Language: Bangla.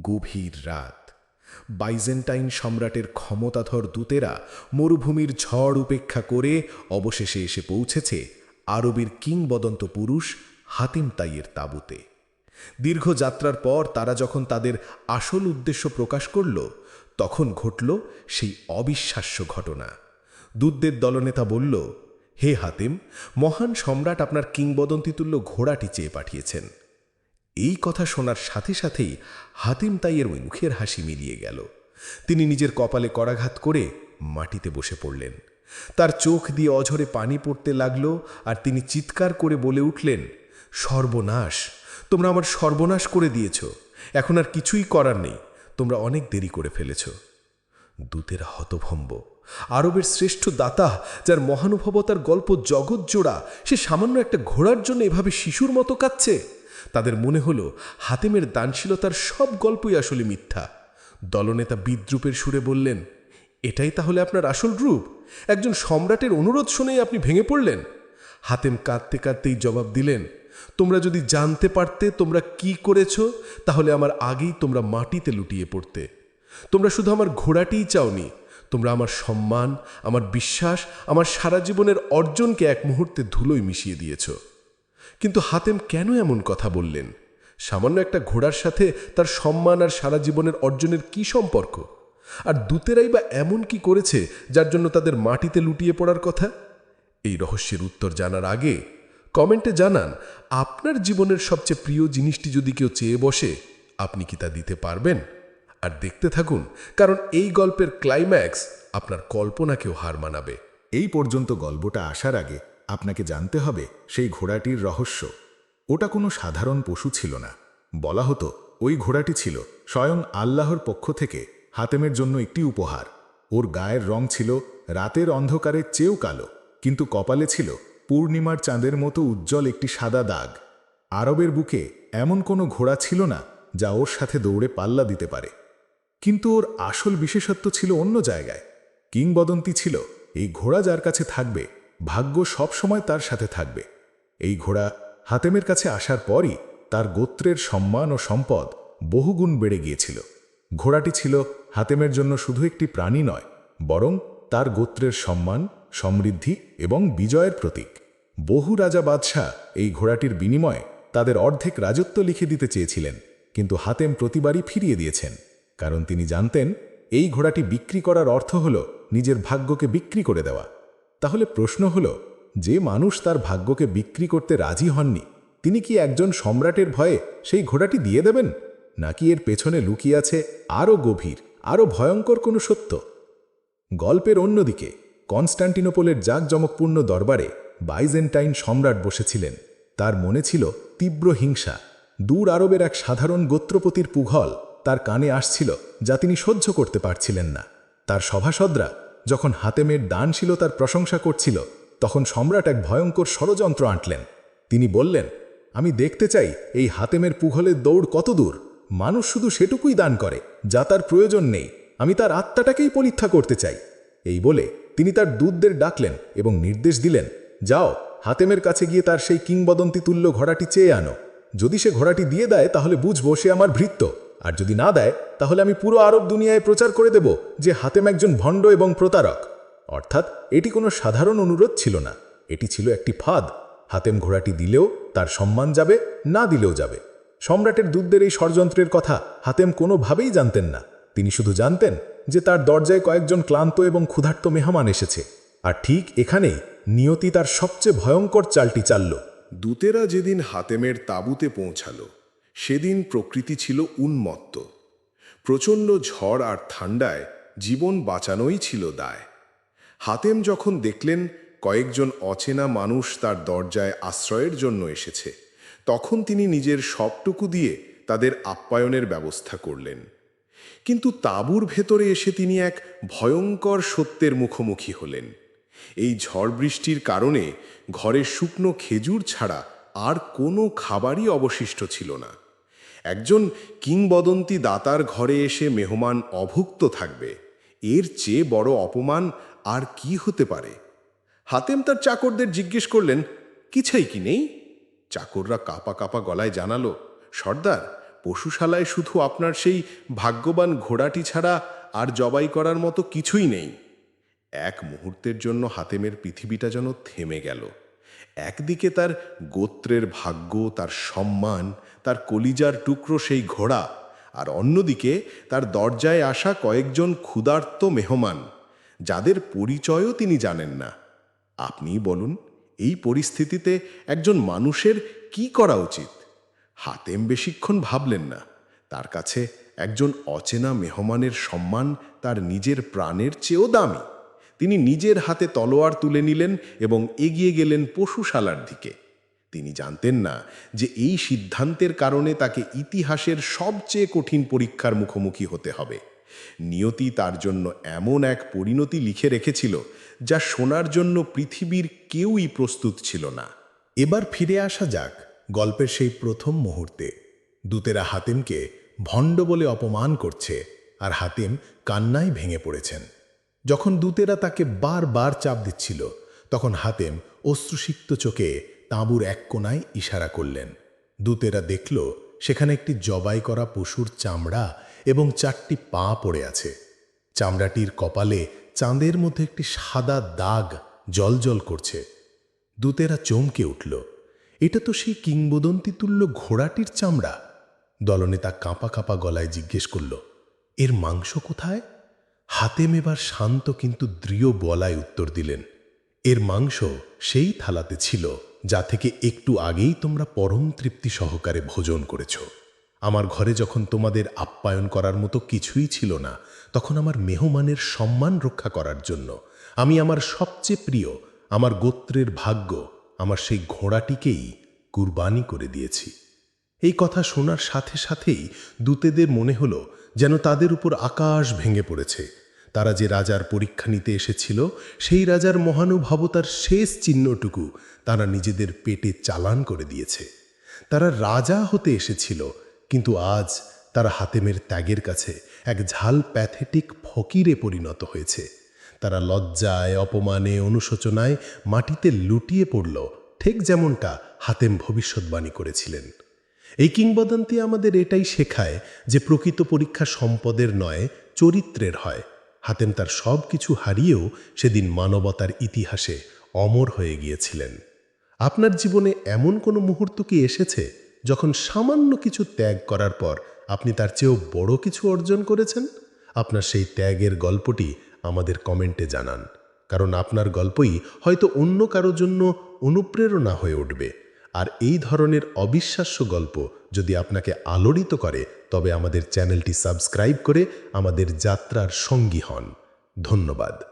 গভীর রাত। বাইজেন্টাইন সম্রাটের ক্ষমতাধর দূতেরা মরুভূমির ঝড় উপেক্ষা করে অবশেষে এসে পৌঁছেছে আরবের কিংবদন্ত পুরুষ হাতিম তাইয়ের তাঁবুতে। দীর্ঘ যাত্রার পর তারা যখন তাদের আসল উদ্দেশ্য প্রকাশ করল, তখন ঘটল সেই অবিশ্বাস্য ঘটনা। দূতদের দলনেতা বলল, হে হাতিম, মহান সম্রাট আপনার কিংবদন্তিতুল্য ঘোড়াটি চেয়ে পাঠিয়েছেন। এই কথা শোনার সাথে সাথেই হাতিম তাইয়ের ওই মুখের হাসি মিলিয়ে গেল। তিনি নিজের কপালে করাঘাত করে মাটিতে বসে পড়লেন। তার চোখ দিয়ে অঝরে পানি পড়তে লাগল আর তিনি চিৎকার করে বলে উঠলেন, সর্বনাশ! তোমরা আমার সর্বনাশ করে দিয়েছ। এখন আর কিছুই করার নেই। তোমরা অনেক দেরি করে ফেলেছ। দূতেরা হতভম্ব আরবের শ্রেষ্ঠ দাতা, যার মহানুভবতার গল্প জগৎ জোড়া, সে সামান্য একটা ঘোড়ার জন্য এভাবে শিশুর মতো কাচ্ছে তাদের মনে হলো, হাতেমের দানশীলতার সব গল্পই আসলে মিথ্যা। দলনেতা বিদ্রুপের সুরে বললেন, এটাই তাহলে আপনার আসল রূপ? একজন সম্রাটের অনুরোধ শুনেই আপনি ভেঙে পড়লেন? হাতেম কাঁদতে কাঁদতেই জবাব দিলেন, তোমরা যদি জানতে পারতে তোমরা কি করেছ, তাহলে আমার আগেই তোমরা মাটিতে লুটিয়ে পড়তে। তোমরা শুধু আমার ঘোড়াটিই চাওনি তোমরা আমার সম্মান, আমার বিশ্বাস, আমার সারা জীবনের অর্জনকে এক মুহূর্তে ধুলোয় মিশিয়ে দিয়েছ। কিন্তু হাতেম কেন এমন কথা বললেন? সামান্য একটা ঘোড়ার সাথে তার সম্মান আর সারা জীবনের অর্জনের কি সম্পর্ক? আর দূতেরাই বা এমন কি করেছে যার জন্য তাদের মাটিতে লুটিয়ে পড়ার কথা? এই রহস্যের উত্তর জানার আগে কমেন্টে জানান, আপনার জীবনের সবচেয়ে প্রিয় জিনিসটি যদি কেউ চেয়ে বসে, আপনি কি তা দিতে পারবেন? আর দেখতে থাকুন, কারণ এই গল্পের ক্লাইম্যাক্স আপনার কল্পনাকেও হার মানাবে। এই পর্যন্ত গল্পটা আসার আগে আপনাকে জানতে হবে সেই ঘোড়াটির রহস্য। ওটা কোনো সাধারণ পশু ছিল না। বলা হতো, ওই ঘোড়াটি ছিল স্বয়ং আল্লাহর পক্ষ থেকে হাতেমের জন্য একটি উপহার। ওর গায়ের রং ছিল রাতের অন্ধকারের চেয়েও কালো, কিন্তু কপালে ছিল পূর্ণিমার চাঁদের মতো উজ্জ্বল একটি সাদা দাগ। আরবের বুকে এমন কোনো ঘোড়া ছিল না যা ওর সাথে দৌড়ে পাল্লা দিতে পারে। কিন্তু ওর আসল বিশেষত্ব ছিল অন্য জায়গায়। কিংবদন্তি ছিল, এই ঘোড়া যার কাছে থাকবে, ভাগ্য সব সময় তার সাথে থাকবে। এই ঘোড়া হাতেমের কাছে আসার পরই তার গোত্রের সম্মান ও সম্পদ বহুগুণ বেড়ে গিয়েছিল। ঘোড়াটি ছিল হাতেমের জন্য শুধু একটি প্রাণী নয়, বরং তার গোত্রের সম্মান, সমৃদ্ধি এবং বিজয়ের প্রতীক। বহু রাজা বাদশাহ এই ঘোড়াটির বিনিময়ে তাদের অর্ধেক রাজত্ব লিখে দিতে চেয়েছিলেন, কিন্তু হাতেম প্রতিবারই ফিরিয়ে দিয়েছেন। কারণ তিনি জানতেন, এই ঘোড়াটি বিক্রি করার অর্থ হল নিজের ভাগ্যকে বিক্রি করে দেওয়া। তাহলে প্রশ্ন হল, যে মানুষ তার ভাগ্যকে বিক্রি করতে রাজি হননি, তিনি কি একজন সম্রাটের ভয়ে সেই ঘোড়াটি দিয়ে দেবেন? নাকি এর পেছনে লুকিয়ে আছে আরও গভীর, আরও ভয়ঙ্কর কোনো সত্য? গল্পের অন্যদিকে, কনস্টান্টিনোপলের জাঁকজমকপূর্ণ দরবারে বাইজেন্টাইন সম্রাট বসেছিলেন। তার মনে ছিল তীব্র হিংসা। দূর আরবের এক সাধারণ গোত্রপতির পুঘল তার কানে আসছিল যা তিনি সহ্য করতে পারছিলেন না। তার সভাসদরা যখন হাতেমের দানশীলতার প্রশংসা করছিল, তখন সম্রাট এক ভয়ঙ্কর ষড়যন্ত্র আঁটলেন। তিনি বললেন, আমি দেখতে চাই এই হাতেমের পুঘলের দৌড় কত দূর। মানুষ শুধু সেটুকুই দান করে, যা তার প্রয়োজন নেই। আমি তার আত্মাটাকেই পরীক্ষা করতে চাই। এই বলে তিনি তার দুধদের ডাকলেন এবং নির্দেশ দিলেন, যাও হাতেমের কাছে গিয়ে তার সেই কিংবদন্তি তুল্য ঘোড়াটি চেয়ে আনো। যদি সে ঘোড়াটি দিয়ে দেয়, তাহলে বুঝব সে আমার ভৃত্য। আর যদি না দেয়, তাহলে আমি পুরো আরব দুনিয়ায় প্রচার করে দেব যে হাতেম একজন ভণ্ড এবং প্রতারক। অর্থাৎ এটি কোনো সাধারণ অনুরোধ ছিল না। এটি ছিল একটি ফাঁদ। হাতেম ঘোড়াটি দিলেও তার সম্মান যাবে, না দিলেও যাবে। সম্রাটের দূতদের এই ষড়যন্ত্রের কথা হাতেম কোনোভাবেই জানতেন না। তিনি শুধু জানতেন যে তার দরজায় কয়েকজন ক্লান্ত এবং ক্ষুধার্ত মেহমান এসেছে। আর ঠিক এখানেই নিয়তি তার সবচেয়ে ভয়ঙ্কর চালটি চালল। দূতেরা যেদিন হাতেমের তাঁবুতে পৌঁছালো সেদিন প্রকৃতি ছিল উন্মত্ত। প্রচণ্ড ঝড় আর ঠান্ডায় জীবন বাঁচানোই ছিল দায়। হাতেম যখন দেখলেন কয়েকজন অচেনা মানুষ তার দরজায় আশ্রয়ের জন্য এসেছে, তখন তিনি নিজের সবটুকু দিয়ে তাদের আপ্যায়নের ব্যবস্থা করলেন। কিন্তু তাঁবুর ভেতরে এসে তিনি এক ভয়ঙ্কর সত্যের মুখোমুখি হলেন। এই ঝড় বৃষ্টির কারণে ঘরে শুকনো খেজুর ছাড়া আর কোনো খাবারই অবশিষ্ট ছিল না। একজন কিংবদন্তি দাতার ঘরে এসে মেহমান অভুক্ত থাকবে। এর চেয়ে বড় অপমান আর কি হতে পারে? হাতেম তার চাকরদের জিজ্ঞেস করলেন, কিছুই কি নেই? চাকররা কাপা কাপা গলায় জানালো, সর্দার, পশুশালায় শুধু আপনার সেই ভাগ্যবান ঘোড়াটি ছাড়া আর জবাই করার মতো কিছুই নেই। এক মুহূর্তের জন্য হাতেমের পৃথিবীটা যেন থেমে গেল। একদিকে তার গোত্রের ভাগ্য, তার সম্মান, তার কলিজার টুকরো সেই ঘোড়া, আর অন্যদিকে তার দরজায় আসা কয়েকজন ক্ষুধার্ত মেহমান, যাদের পরিচয়ও তিনি জানেন না। আপনি বলুন, এই পরিস্থিতিতে একজন মানুষের কি করা উচিত? হাতেম বেশিক্ষণ ভাবলেন না। তার কাছে একজন অচেনা মেহমানের সম্মান তার নিজের প্রাণের চেয়েও দামি। তিনি নিজের হাতে তলোয়ার তুলে নিলেন এবং এগিয়ে গেলেন পশুশালার দিকে। তিনি জানতেন না যে এই সিদ্ধান্তের কারণে তাকে ইতিহাসের সবচেয়ে কঠিন পরীক্ষার মুখোমুখি হতে হবে। নিয়তি তার জন্য এমন এক পরিণতি লিখে রেখেছিল যা শোনার জন্য পৃথিবীর কেউই প্রস্তুত ছিল না। এবার ফিরে আসা যাক গল্পের সেই প্রথম মুহূর্তে। দূতেরা হাতিমকে ভণ্ড বলে অপমান করছে আর হাতিম কান্নায় ভেঙে পড়েছেন। যখন দূতেরা তাকে বারবার চাপ দিচ্ছিল, তখন হাতেম অশ্রুসিক্ত চোখে তাঁবুর এক কোনায় ইশারা করলেন। দূতেরা দেখল, সেখানে একটি জবাই করা পশুর চামড়া এবং চারটি পা পড়ে আছে। চামড়াটির কপালে চাঁদের মধ্যে একটি সাদা দাগ জলজল করছে। দূতেরা চমকে উঠল, এটা তো সেই কিংবদন্তি তুল্য ঘোড়াটির চামড়া? দলনেতা কাঁপা কাঁপা গলায় জিজ্ঞেস করল, এর মাংস কোথায়? হাতেম এবার শান্ত কিন্তু দৃঢ় বলায় উত্তর দিলেন, এর মাংস সেই থালাতে ছিল, যা থেকে একটু আগেই তোমরা পরম তৃপ্তি সহকারে ভোজন করেছ। আমার ঘরে যখন তোমাদের আপ্যায়ন করার মতো কিছুই ছিল না, তখন আমার মেহমানের সম্মান রক্ষা করার জন্য। আমি আমার সবচেয়ে প্রিয়, আমার গোত্রের ভাগ্য, আমার সেই ঘোড়াটিকেই কুরবানি করে দিয়েছি। এই কথা শোনার সাথে সাথেই দূতেদের মনে হলো যেন তাদের উপর আকাশ ভেঙে পড়েছে। তারা যে রাজার পরীক্ষা নিতে এসেছিল, সেই রাজার মহানুভবতার শেষ চিহ্নটুকু তারা নিজেদের পেটে চালান করে দিয়েছে। তারা রাজা হতে এসেছিল, কিন্তু আজ তারা হাতেমের ত্যাগের কাছে এক ঝাল প্যাথেটিক ফকিরে পরিণত হয়েছে। তারা লজ্জায়, অপমানে, অনুশোচনায় মাটিতে লুটিয়ে পড়ল, ঠিক যেমনটা হাতেম ভবিষ্যৎবাণী করেছিলেন। এই কিংবদন্তি আমাদের এটাই শেখায় যে প্রকৃত পরীক্ষা সম্পদের নয়, চরিত্রের হয়। হাতেম তার সব কিছু হারিয়েও সেদিন মানবতার ইতিহাসে অমর হয়ে গিয়েছিলেন। আপনার জীবনে এমন কোনো মুহূর্ত কি এসেছে যখন সামান্য কিছু ত্যাগ করার পর আপনি তার চেয়েও বড় কিছু অর্জন করেছেন? আপনার সেই ত্যাগের গল্পটি আমাদের কমেন্টে জানান, কারণ আপনার গল্পই হয়তো অন্য কারও জন্য অনুপ্রেরণা হয়ে উঠবে। আর এই ধরনের অবিশ্বাস্য গল্প যদি আপনাকে আলোড়িত করে, তবে আমাদের চ্যানেলটি সাবস্ক্রাইব করে আমাদের যাত্রার সঙ্গী হন। ধন্যবাদ।